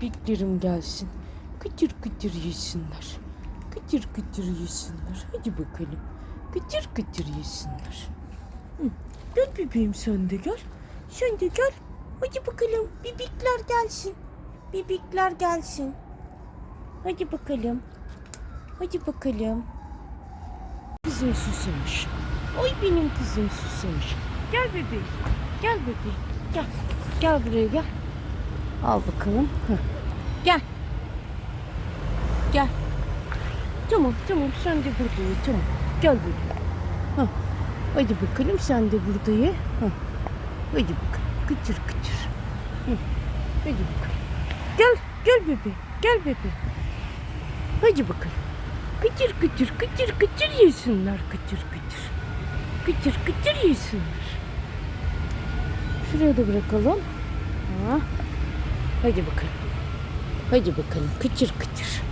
bibiklerim gelsin. Kıtır kıtır yesinler. Kıtır kıtır yesinler. Hadi bakalım. Kıtır kıtır yesinler. Hı. Gel bebeğim sen de gel. Sen de gel. Hadi bakalım bibikler gelsin. Bibikler gelsin. Hadi bakalım. Hadi bakalım. Kızım susamış. Oy benim kızım susamış. Gel bebeğim. Gel bebeğim. Gel. Gel buraya gel. Al bakalım. Heh. Gel. Gel. Tamam tamam sen de burada ye tamam. Gel bebeğim. Hah. Hadi bakalım sen de burada ye. Hah. Hadi bakalım. Kıçır kıçır. Hı. Hadi bakalım. Gel. Gel bebeğim. Gel bebeğim. Hadi bakalım. Kıçır kıçır kıçır kıçır yesinler kıçır kıçır. Kıçır kıçır yesinler. Şuraya da bırakalım. Ha. Hadi bakalım. Hadi bakalım kıçır kıçır.